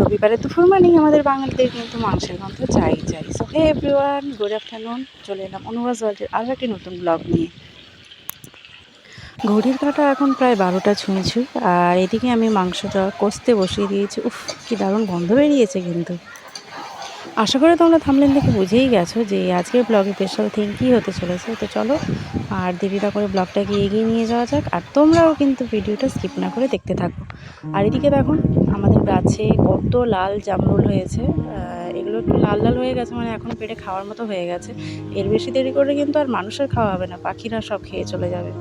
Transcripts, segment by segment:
রবিবারে দুপুর মানেই আমাদের বাঙালিদের কিন্তু মাংসের গন্ধ চাই চাই so hey everyone good afternoon চলে এলাম অনুবাদ ওয়ার্ল্ডের আরও একটি নতুন ব্লগ নিয়ে। ঘড়ির কাঁটা এখন প্রায় বারোটা ছুঁই আর এদিকে আমি মাংসটা কষতে বসিয়ে দিয়েছি। উফ, কি দারুণ গন্ধ বেরিয়েছে কিন্তু। আশা করি তোমরা থামলেন দেখে বুঝেই গেছো যে আজকের ব্লগে স্পেশাল থিং কী হতে চলেছে। তো চলো, আর দেরিটা করে ব্লগটাকে এগিয়ে নিয়ে যাওয়া যাক, আর তোমরাও কিন্তু ভিডিওটা স্কিপ না করে দেখতে থাকো। আর এদিকে দেখো, আমাদের গাছে কত লাল জামরুল হয়েছে। এগুলো একটু লাল লাল হয়ে গেছে মানে এখন পেটে খাওয়ার মতো হয়ে গেছে। এর বেশি দেরি করে কিন্তু আর মানুষের খাওয়া হবে না, পাখিরা সব খেয়ে চলে যাবে।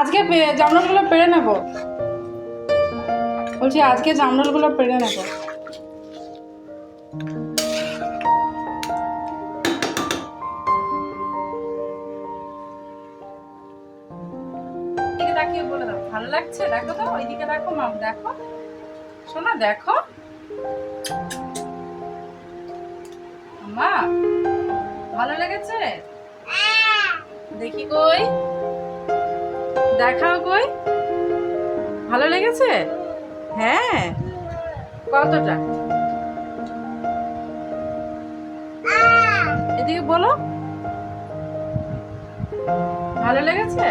আজকে জামরুলগুলো পেরে নেব। বলছি আজকে জামরুলগুলো পেরে নেব। ভালো লাগছে? দেখো তো, ওইদিকে দেখো মাম, দেখো। শোনা দেখো। মা, ভালো লেগেছে? দেখি কই। দেখাও কই। ভালো লেগেছে? হ্যাঁ। কতটা? এদিকে বলো। ভালো লেগেছে?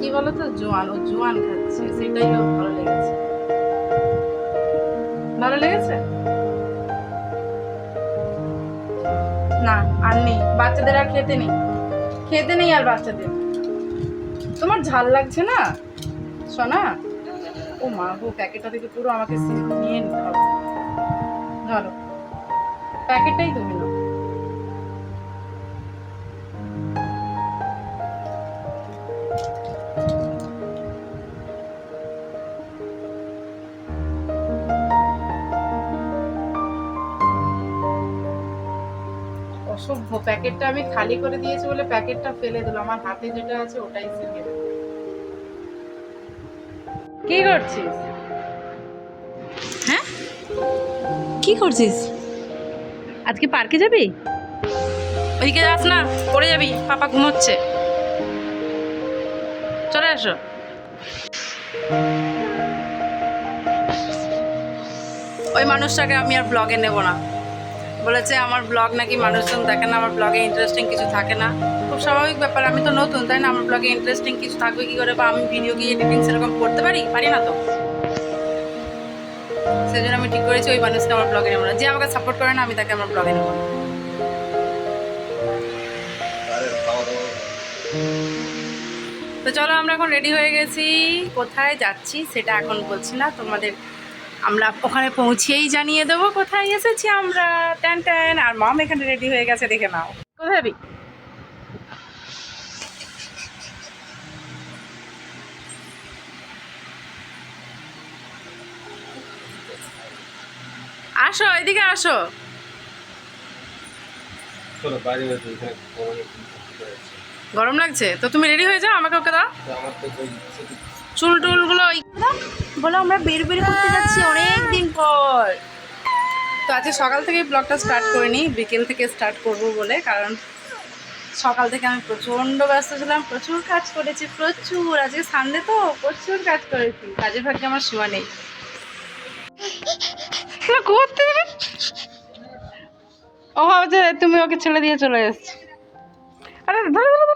কি বলো তো জোয়ান ও জোয়ান খাচ্ছে, সেটাই ভালো লেগেছে। ভালো লেগেছে? না, আর নেই, বাচ্চাদের আর খেতে নেই। খেতে নেই আর বাচ্চাদের। তোমার ঝাল লাগছে না? সোনা? ও মা গো, প্যাকেটটা থেকে পুরো আমাকে নিয়ে নিতে হবে। ধরো। প্যাকেটটাই তুমি নাও। অসভ্য প্যাকেটটা আমি খালি করে দিয়েছি বলে প্যাকেটটা ফেলে দিল। আমার হাতে যেটা আছে ওটাই সিলে কি করছিস? হ্যাঁ? কি করছিস? আজকে পার্কে যাবি? ওইদিকে যাস না পড়ে যাবি পাপা ঘুমোচ্ছে। চলে আসো। ওই মানুষটাকে আমি আর ব্লগে নেব না। বলেছে, আমার ব্লগ নাকি মানুষজন দেখে না, আমার ব্লগে ইন্টারেস্টিং কিছু থাকে না। খুব স্বাভাবিক ব্যাপার, আমি তো নতুন, তাই না? আমার ব্লগে ইন্টারেস্টিং কিছু থাকবে কি করে? বা আমি ভিডিও কি এডিটিং সেরকম করতে পারি? পারি না তো। সেই জন্য আমি ঠিক করেছি, ওই মানুষকে আমার ব্লগে নেব না। যে আমাকে সাপোর্ট করে না, আমি তাকে আমার ব্লগে নেব তো চলো, আমরা এখন রেডি হয়ে গেছি। কোথায় যাচ্ছি, সেটা এখন বলছি না। তোমাদের আমরা ওখানে পৌঁছেই জানিয়ে দেবো কোথায় এসেছি আমরা। Tan tan. আর মম এখানে রেডি হয়ে গেছে দেখে নাও। কোথায় আসো এদিকে আসো। গরম লাগছে। তো তুমি রেডি হয়ে যাও আমাকে ওকে দাও। চুল টুলগুলো ওই বলো আমরা বের বের করতে যাচ্ছি অনেক দিন পর। তো আজকে সকাল থেকে ব্লগটা স্টার্ট করিনি বিকেল থেকে স্টার্ট করব বলে কারণ সকাল থেকে আমি প্রচণ্ড ব্যস্ত ছিলাম প্রচুর কাজ করেছি প্রচুর। আজকে সানডে তো প্রচুর কাজ করেছি কাজের ভাগ্যে আমার শোয়া নেই। না, করতে? ও ভাবছে তুমি ওকে ছেড়ে দিয়ে চলে এসছো আরে ধরো ধরো।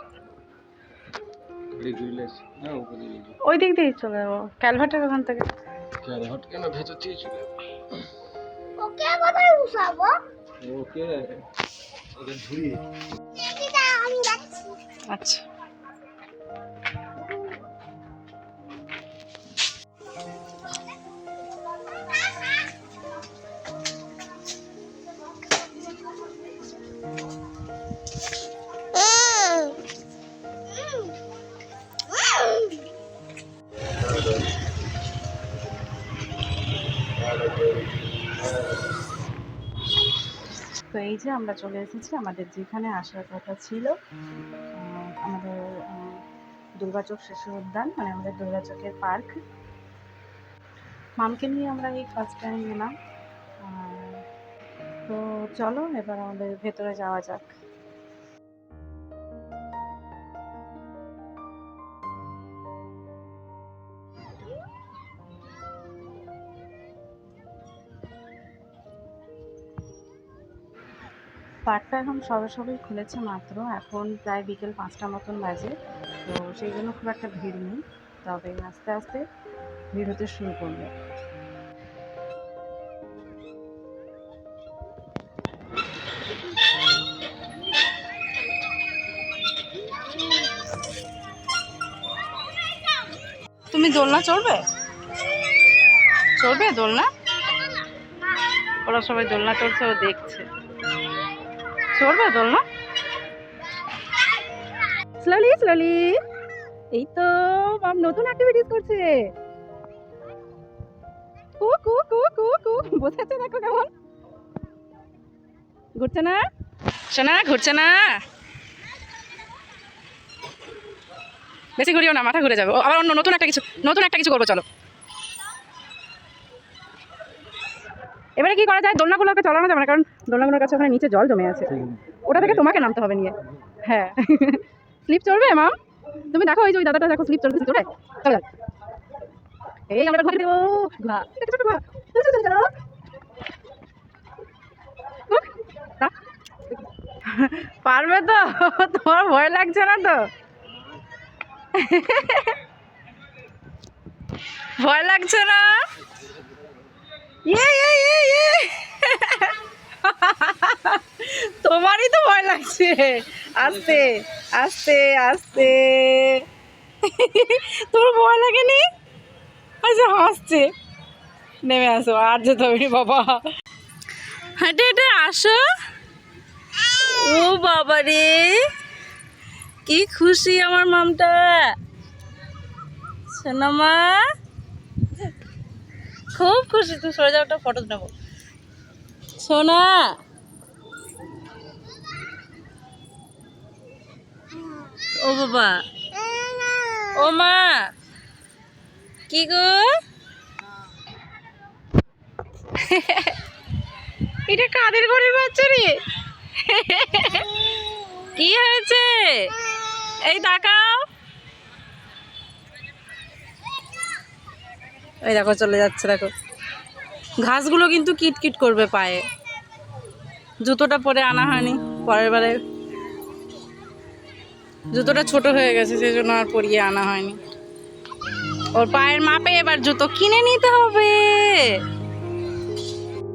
ওই দিক দিয়েই চলে যাব। ক্যালভার্টের ওখান থেকে। কেন কেন ভেতর দিয়ে চলে ওকে কোথায় উসাবো ওকে। ওদের যাচ্ছি। আচ্ছা। যে আমরা চলে এসেছি, আমাদের যেখানে আসার কথা ছিল আমাদের দুর্গাচক শিশু উদ্যান মানে আমাদের দুর্গাচকের পার্ক। মামকে নিয়ে আমরা এই ফার্স্ট টাইম গেলাম তো চলো, এবার আমাদের ভেতরে যাওয়া যাক। পার্কটা এখন সবে সবেই খুলেছে মাত্র। এখন প্রায় বিকেল পাঁচটা মতন বাজে। তো সেই জন্য খুব একটা ভিড় নেই। তবে আস্তে আস্তে ভিড় হতে শুরু করবে। তুমি দোলনা চড়বে? চড়বে দোলনা? ওরা সবাই দোলনা চড়ছে, ও দেখছে। চড়বে দোলনা স্লোলি স্লোলি এই তো মাম নতুন অ্যাক্টিভিটিস করছে। কু কু কু কু কু। বসেছে দেখো কেমন। ঘুরছে না? শোনা ঘুরছে না। বেশি ঘুরিও না মাথা ঘুরে যাবে। আবার অন্য নতুন একটা কিছু নতুন একটা কিছু করব চলো। এবারে কি করা যায়? দোলনাগুলোকে চলানো যাবে না কারণ দোলনাগুলোর কাছে ওখানে নিচে জল জমে আছে। ওটা থেকে তোমাকে নামতে হবে নিয়ে। হ্যাঁ। স্লিপ চড়বে মাম তুমি দেখো ওই যে ওই দাদাটা দেখো স্লিপ চলবে চলে চলো এই আমরা ঘুরে দেবো। পারবে তো? তোমার ভয় লাগছে না তো? ভয় লাগছে না? ইয়ে ইয়ে ইয়ে ইয়ে তোমারই তো ভয় লাগছে। আস্তে আস্তে আস্তে। তোর ভয় লাগেনি? আচ্ছা হাসছে। নেমে আসো, আর হবে না বাবা। হেঁটে হেঁটে আসো। ও বাবা রে। কি খুশি আমার মামটা। সোনামা। খুব খুশি, তুই সরে যাও একটা ফটো নেব। সোনা! ও বাবা। ও মা! কি গো? এটা কাদের ঘরের বাচ্চা রে কি হয়েছে? এই তাকাও। এই দেখো, চলে যাচ্ছে, দেখো। ঘাসগুলো কিন্তু কিটকিট করবে পায়ে। জুতোটা পরে আনা হয়নি, পরের বারে। জুতোটা ছোট হয়ে গেছে সেই জন্য আর পরিয়ে আনা হয়নি। ওর পায়ের মাপে এবার জুতো কিনে নিতে হবে।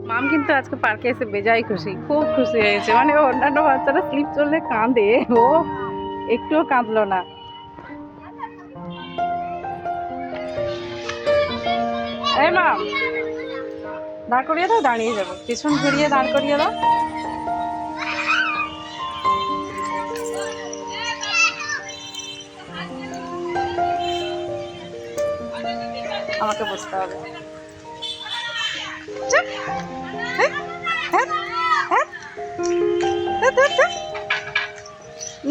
মাম কিন্তু আজকে পার্কে এসে বেজাই খুশি, খুব খুশি হয়েছে। মানে অন্যান্য বাচ্চারা স্লিপ চললে কাঁদে, ও একটুও কাঁদলো না। এই মাম দাঁড় করিয়ে দাও দাঁড়িয়ে যাব। পিছন ঘুরিয়ে দাঁড় করিয়ে দাও। আমাকে বসতে হবে। হ্যাঁ, হ্যাঁ, হ্যাঁ।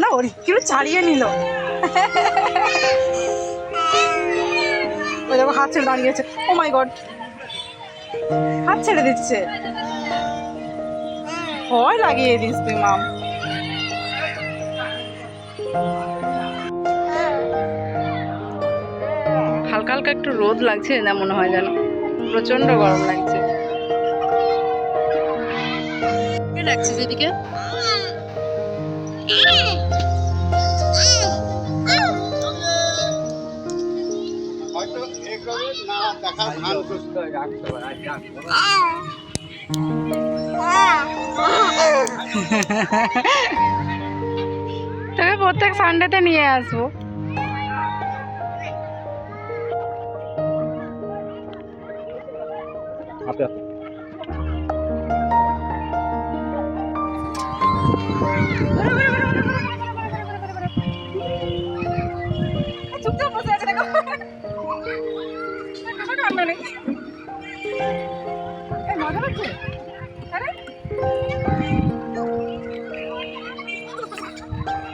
না ওর কেউ ছাড়িয়ে নিল। দেখো হাত ছেড়ে দাঁড়িয়েছে। ও মাই গড হাত ছেড়ে দিচ্ছে। ভয় লাগিয়ে দিস তুই মাম হালকা হালকা একটু রোদ লাগছে, না মনে হয় যেন। প্রচণ্ড গরম লাগছে। তোকে প্রত্যেক সানডেতে নিয়ে আসব। চুপচাপ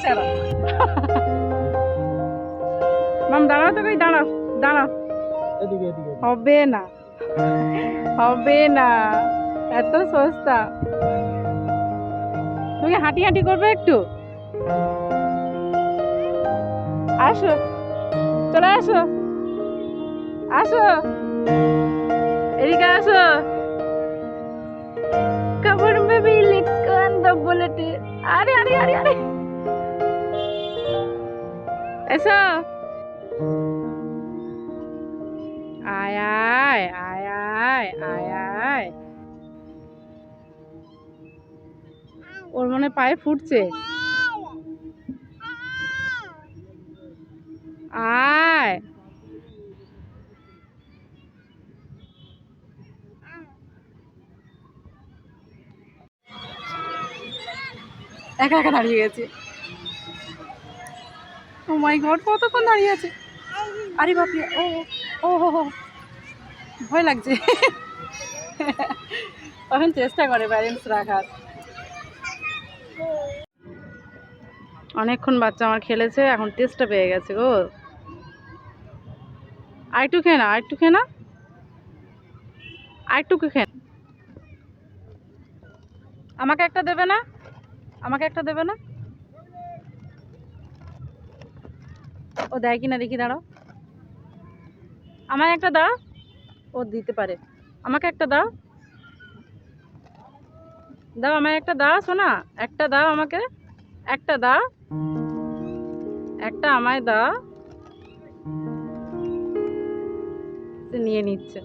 চলো। মাম দাঁড়াও তো কই দাঁড়াও দাঁড়াও। এদিকে এদিকে হবে না হবে না এত সস্তা। তুমি হাঁটি হাঁটি করবে একটু? আসো চলে আসো। আসো এদিকে আসো। এসো। আয় আয় আয় আয় আয় আয়। ওর মনে পায়ে ফুটছে। আয়। একা একা দাঁড়িয়ে গেছে। ও মাই গড কতক্ষণ দাঁড়িয়ে আছে? আরে বাপরে, ও ও হো ভয় লাগছে। এখন চেষ্টা করে ব্যালেন্স রাখার। অনেকক্ষণ বাচ্চা আমার খেলেছে, এখন টেস্টটা পেয়ে গেছে গো। আরেকটু খেয়ে না আরেকটু খেয়ে না? আরেকটু না। আমাকে একটা দেবে না? আমাকে একটা দেবে না? ও দেয় কিনা দেখি দাঁড়াও। আমায় একটা দাও। ও দিতে পারে। আমাকে একটা দাও। দাও আমায় একটা দাও শোনা একটা দাও আমাকে। একটা দাও। একটা আমায় দাও। সে নিয়ে নিচ্ছে।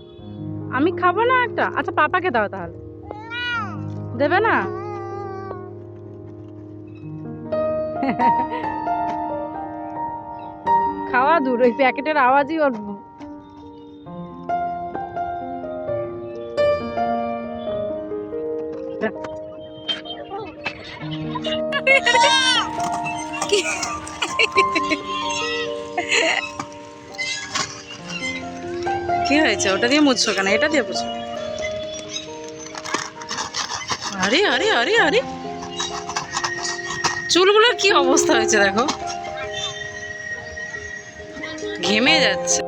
আমি খাব না একটা? আচ্ছা পাপাকে দাও তাহলে। দেবে না। খাওয়া দূর, ওই প্যাকেটের আওয়াজই ওর কি হয়েছে? ওটা দিয়ে মুছছো কেন? এটা দিয়ে মুছো আরে আরে আরে আরে। চুলগুলোর কি অবস্থা হয়েছে দেখো। ঘেমে যাচ্ছে।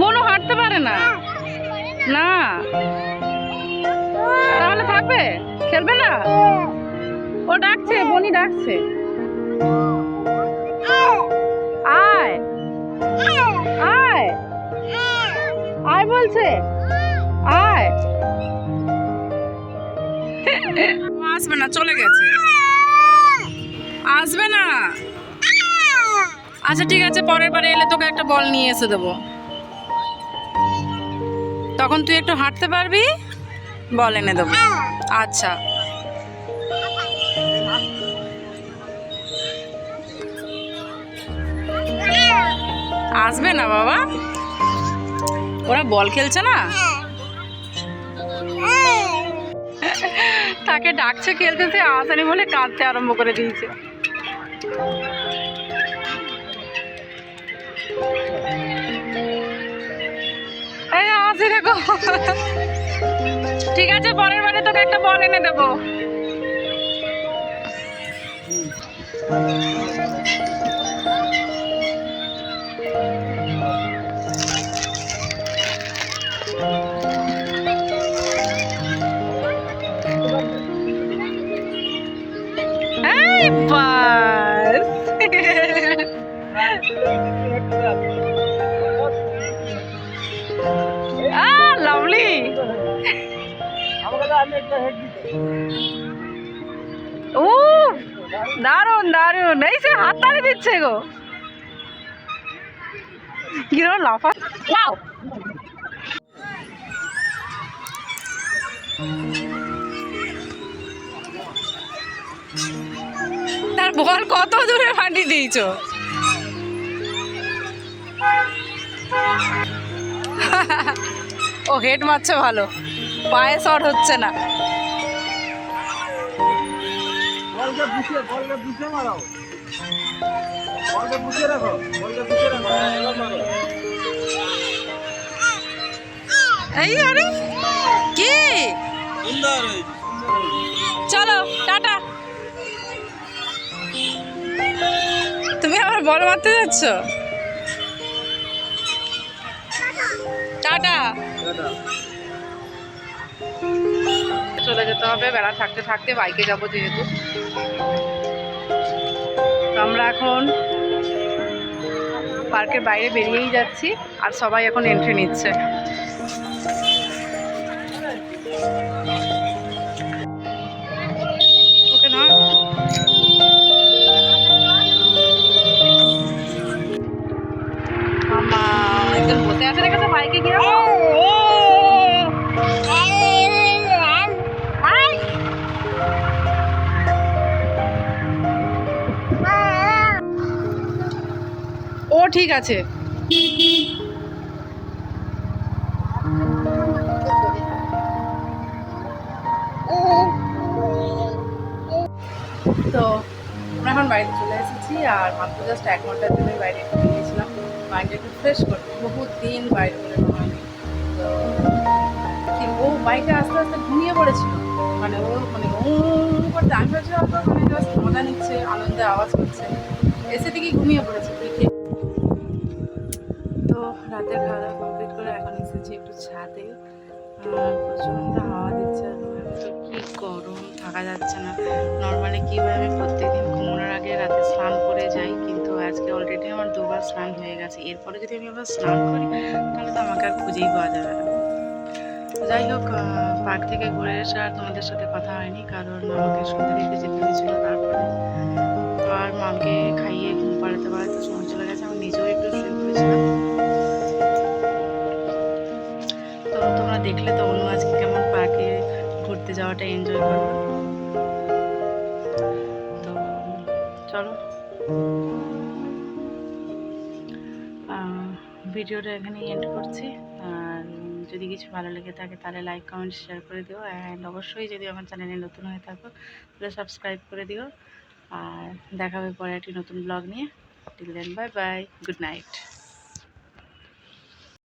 মনু হাঁটতে পারে না। না। তাহলে থাকবে? খেলবে না? ও ডাকছে বনি ডাকছে। চলে গেছে। আসবে না। আচ্ছা ঠিক আছে, পরের বারে এলে তোকে একটা বল নিয়ে এসে দেবো। তখন তুই একটু হাঁটতে পারবি? বল এনে দেবো। আচ্ছা। আসবে না বাবা? ওরা বল খেলছে না? তাকে ডাকছে খেলতে সে আসেনি বলে কাঁদতে আরম্ভ করে দিয়েছে। আসি ঠিক আছে, পরের বারে তোকে একটা বল এনে দেবো। দারুণ দারুণ এই সে হাততালি দিচ্ছে গো। কিরম লাফা ওয়াও। তার বল কত দূরে ফাটি দিয়েছ? ও হেড মারছে ভালো। পায়ে শট হচ্ছে না। এই আরে কি? চলো টাটা। তুমি আবার বল মারতে যাচ্ছ? টাটা। চলে যেতে হবে বেড়া থাকতে থাকতে বাইকে যাব যেহেতু। আমরা এখন পার্কের বাইরে বেরিয়েই যাচ্ছি আর সবাই এখন এন্ট্রি নিচ্ছে। বাইকে গিয়ে ও ঠিক আছে। তো আমরা এখন বাড়িতে চলে এসেছি আর মাত্র জাস্ট এক ঘণ্টার জন্য বাইরে গিয়েছিলাম। মাইন্ডটা একটু ফ্রেশ করতে। বহুত দিন বাইরে বেরোনো হয়নি। তো কি, ও বাইকে আস্তে আস্তে ঘুমিয়ে পড়েছিল। মানে ও মানে ও করতে, আমি ভাবছিলাম তো মানে জাস্ট মজা নিচ্ছে, আনন্দে আওয়াজ করছে। এসে থেকে ঘুমিয়ে পড়েছে পিঠে তো রাতের খাওয়া দাওয়া কমপ্লিট করে এখন এসেছি একটু ছাদে। আর প্রচণ্ড হাওয়া দিচ্ছে। আর রুমের গরম, থাকা যাচ্ছে না। নর্মালি কী হয় আমি আজকে অলরেডি আমার দুবার স্নান হয়ে গেছে। এরপরে যদি আমি আবার স্নান করি, তাহলে তো আমাকে আর খুঁজেই পাওয়া যাবে না। যাই হোক পার্ক থেকে ঘুরে এসে আর তোমাদের সাথে কথা হয়নি, কারণ আমাকে সন্ধ্যে যেতে হয়েছিল তারপরে। আর মাকে খাইয়ে ভিডিওটা এখানে এন্ড করছি। আর যদি কিছু ভালো লেগে থাকে তাহলে লাইক কমেন্ট শেয়ার করে দিও। অ্যান্ড অবশ্যই যদি আমার চ্যানেলে নতুন হয়ে থাকো, তাহলে সাবস্ক্রাইব করে দিও। আর দেখা হবে পরে একটি নতুন ব্লগ নিয়ে। Till then bye bye good night